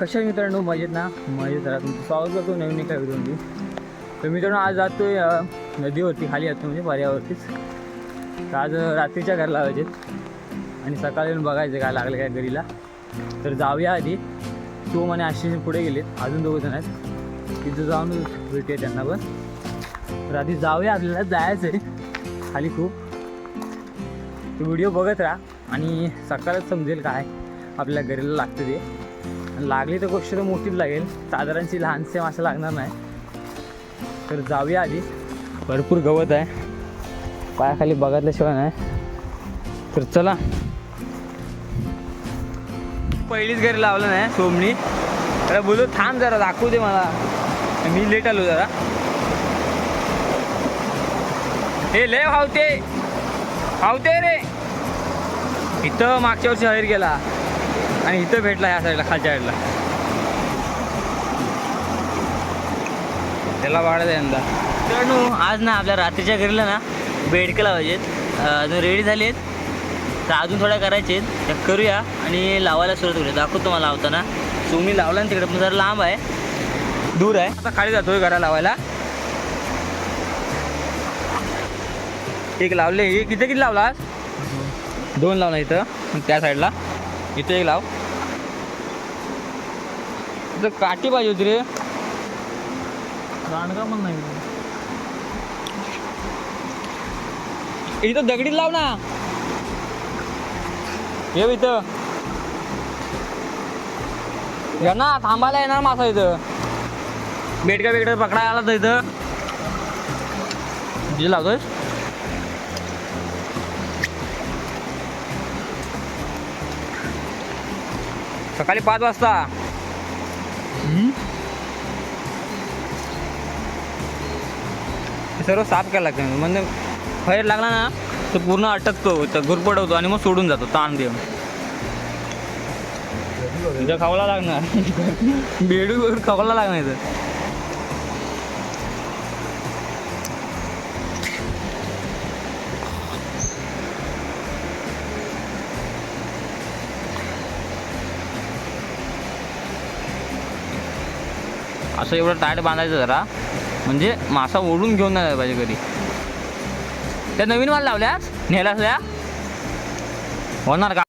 कशा मित्रांनो? मजेत ना? मजेत राहा. तुमचं स्वागत करतो नवीन एका व्हिडिओमध्ये. तर मित्रांनो आज जातो आहे नदीवरती खाली जातो म्हणजे पर्यावरतीच. तर आज रात्रीच्या घरला लावायचे आणि सकाळी येऊन बघायचं काय लागलं काय घरीला. तर जाऊया आधी. तू म्हणे आशिष पुढे गेलेत. अजून दोघं जण आहेत. तिथं जाऊन भेटूया त्यांना पण. तर आधी जाऊया आपल्याला. जायचं आहे. खाली खूप. व्हिडिओ बघत राहा. आणि सकाळच समजेल काय आपल्या घरीला लागतं ते. लागली तर गोष्ट तर मोठीच लागेल. साधारणची लहानसे मासे लागणार नाही. तर जाऊया आधी. भरपूर गवत आहे. पायाखाली बघितल्याशिवाय नाही. तर चला. पहिलीच घरी लावलं नाही सोमनी. अरे बोलू थांब जरा दाखवू दे मला. मी लेट आलो जरा. हे लय भावते भावते रे. इथं मागच्या वर्षी हरीर गेला. आणि इथं भेटला ह्या साईडला खालच्या साईडला त्याला वाढत यंदा. मित्रांनो आज ना आपल्या रात्रीच्या घरीला ना बेडकं लावायचेत अजून रेडी झालेत तर अजून थोड्या करायचे आहेत. त्या करूया आणि लावायला सुरुवात करूया. दाखवतो मला लावताना. तुम्ही लावला ना तिकडे पण जरा लांब आहे. दूर आहे. आता खाली जातोय घरा लावायला. एक लावले. एक किती किती लावला दोन लावला इथं त्या साईडला इथं एक लाव. इथं काठी पाहिजे होती रे. पण नाही. इथं दगडीत लाव ना. ये इथं. या ना थांबायला येणार मासा इथं. बेडका बेडका पकडायला आला तर इथं. लावतोय सकाळी पाच वाजता. सर्व साफ करायला लागतं. म्हणजे फैर लागला ना तर पूर्ण अटकतो तर गुरपडवतो आणि मग सोडून जातो ताण देऊन. खावला लागणार. बेडू खावला लागणार असं एवढं टायट बांधायचं जरा. म्हणजे मासा ओढून घेऊन नाही पाहिजे कधी. त्या नवीन माल लावल्यास नेल्यास होणार का?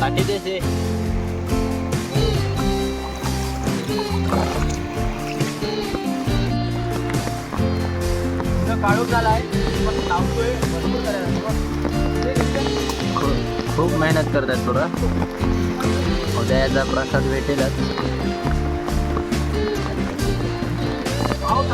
काठी देसे आहे लावतोय. भरपूर करायला खूप खूप मेहनत करतात तुला उद्या याचा प्रसाद भेटेलच.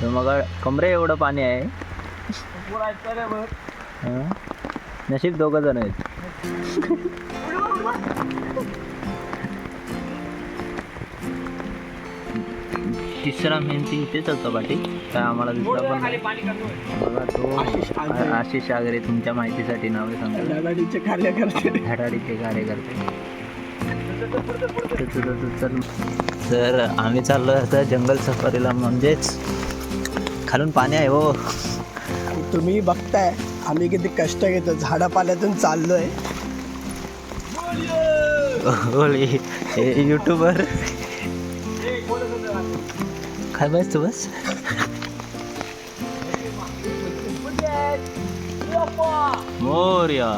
तर मग कमरे एवढं पाणी आहे? नशीब दोघं जण आहेत तिसरा मेहनती इथेच होता पाठी काय आम्हाला दिसला पण. बघा तो आशिष आगरे. तुमच्या माहितीसाठी नावे सांगा कार्यकर्ते धडाडीचे कार्यकर्ते. तर आम्ही चाललो आता जंगल सफारीला म्हणजेच खालून पाणी आहे हो. तुम्ही बघताय आम्ही किती कष्ट घेतो. झाडापाल्यातून चाललोय. हे युट्यूबर. काय बस तू बस. मोर्या.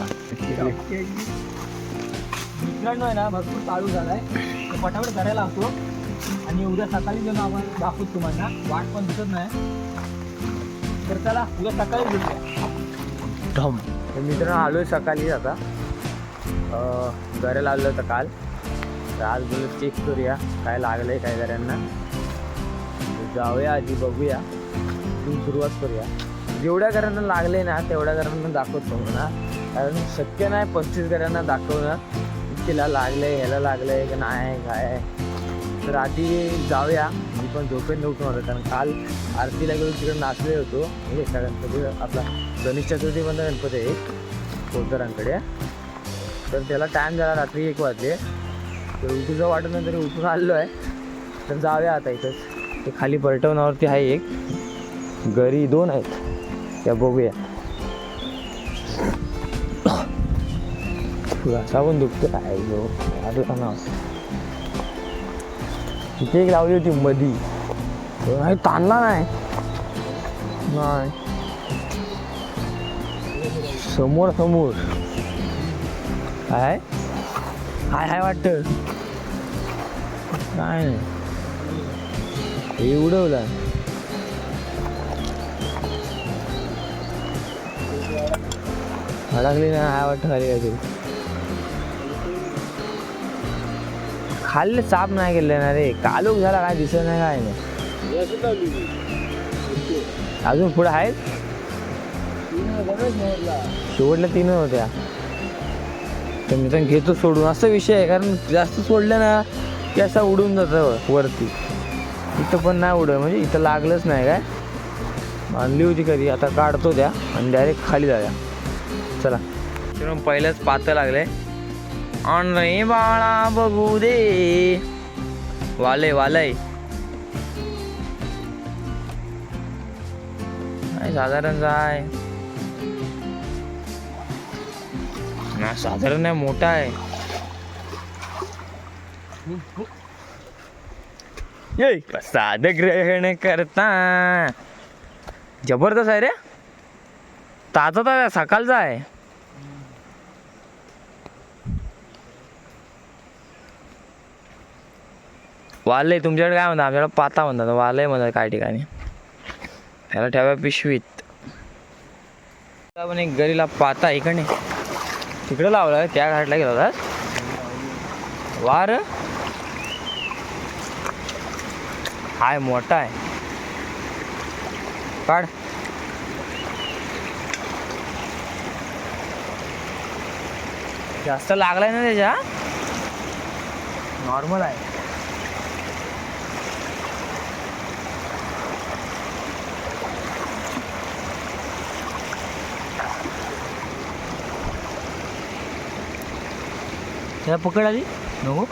मित्रांनो आहे ना भरपूर चालू झालाय. तर पटापट करायला लागतो. आणि उद्या सकाळी जेव्हा आपण दाखवू तुम्हाला. वाट पण दिसत नाही. तर चला उद्या सकाळी भेटूया. ढम तर मित्रांनो आलोय सकाळी आता. घराला आलो होतं काल. तर आज बोललो चेक करूया काय लागलंय काय घरांना. जाऊया आधी बघूया. तिथून सुरुवात करूया. जेवढ्या घरांना लागले ना तेवढ्या घरांना दाखवतो ना कारण शक्य नाही पस्तीस घरांना दाखवणं तिला लागलंय ह्याला लागलंय का नाही काय आहे. तर आधी जाऊया. मी पण झोपेत नव्हतो होतं कारण काल आरतीला गेलो तिकडे नाचले होतो. हे एका गणपती आपला गणेश चतुर्थी पण गणपती आहे पोतरांकडे तर त्याला टाईम झाला रात्री एक वाजले. तर उठूचं वाटत नाही तरी उठून आलेलो आहे. तर जाऊया आता इथंच. ते खाली पलटवण्यावरती आहे एक. घरी दोन आहेत. त्या बघूया. घासा पण दुखतो काय गो आठवता ना तिथे एक लावली होती मधी? नाही ताणला नाही. नाही. समोर समोर. काय? हाय हाय वाटत. काय नाही. हे उडवलं. अडकली नाही हाय वाटत खाली काहीतरी. खाल्ले साप नाही गेले ना रे. कालूक झाला काय दिसत नाही काय नाही. अजून पुढे आहेत? शेवटल्या तीन होत्या. तर मी तर घेतो सोडून. असा विषय आहे कारण जास्त सोडलं ना की असा उडून जातं वरती. इथं पण नाही उडत म्हणजे इथं लागलंच नाही काय? आणली होती कधी आता काढतो त्या आणि डायरेक्ट खाली जाऊया. चला. पहिलंच पातं लागले रे बाळा बघू दे. वालय वालय. नाही साधारण जाय. ना साधारण नाही मोठा आहे. ये, प्रसाद ग्रहण करता. जबरदस्त आहे रे. ताजा ताजा सकाळचा आहे. वालय तुमच्याकडे काय म्हणतात? आमच्याकडे पाता म्हणतात. वालय म्हणतात काही ठिकाणी. त्याला ठेवा पिशवीत. पण एक गरीला पाता इकडे तिकडे लावला त्या घाटला गेला होता. वार. हाय मोठा आहे. काढ. जास्त लागलाय ना त्याच्या? नॉर्मल आहे. त्याला पकड आली नको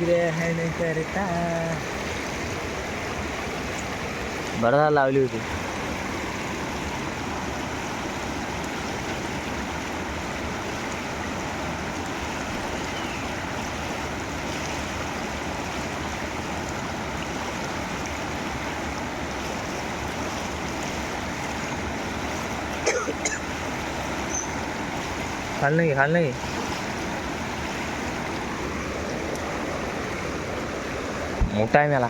ग्रहण करता खाल नाही खाल नाही. मोठा आहे मला.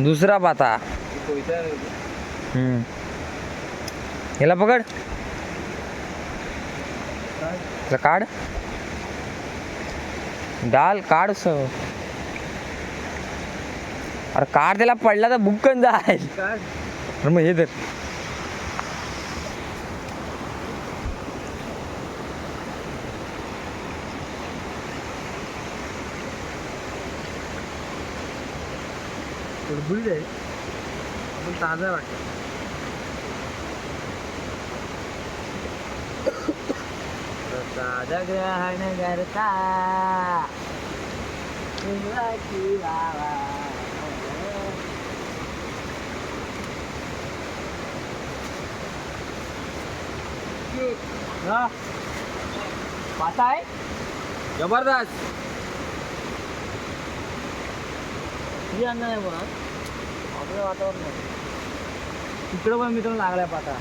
दुसरा पाता. हम्म. याला पकड. काढ. डाल काढ स अरे काढ त्याला पडला तर बुक्कन जाईल. अरे मग हे तर आहे. पण ताजा वाटतं प्रसाद ग्रहण करता. पाता आहे? जबरदस्त. किती अन्न आहे पण आपलं वातावरण आहे. तिकडं पण मित्रांनो लागलाय पाता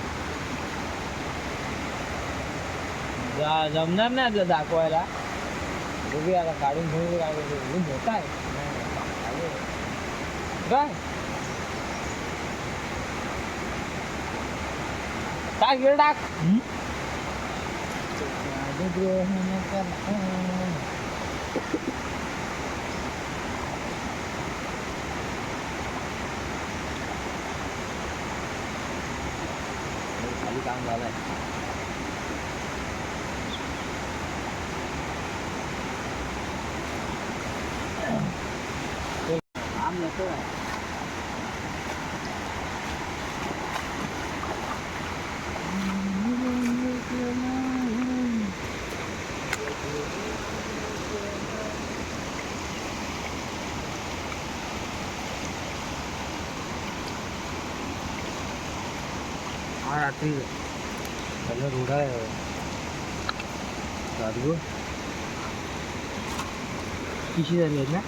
जा जमणार नाही आपलं दाखवायला. बघूया आता काढून घेऊन काय करतो. मोठा आहे. काय? टाक वेळ टाक? खाली काम झालंय काम नको आहे हा रात्री सगळं रूढ आहे राजगो किशी झाली आहेत ना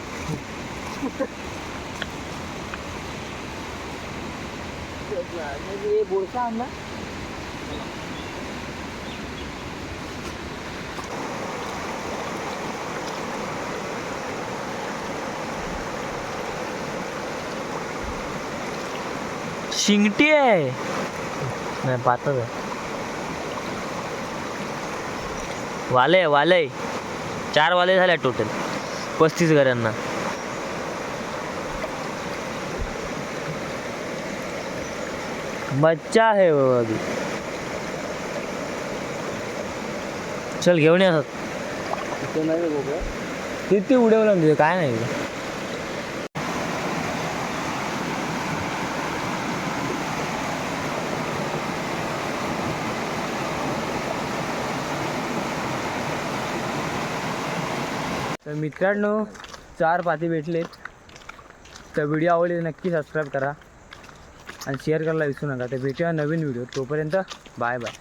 बोलता आणला शिंगटी आहे नाही पातच आहे. वाले वाले. चार वाले झाले टोटल पस्तीस घरांना. बच्चा आहे वो अभी चल घेऊन या किती उडवलं म्हणजे काय नाही. तर मित्रांनो चार पाती भेटलेत. तर व्हिडिओ आवडले नक्की सबस्क्राईब करा. आणि शेअर करायला विसरू नका. तर भेटूया नवीन व्हिडिओ तोपर्यंत बाय बाय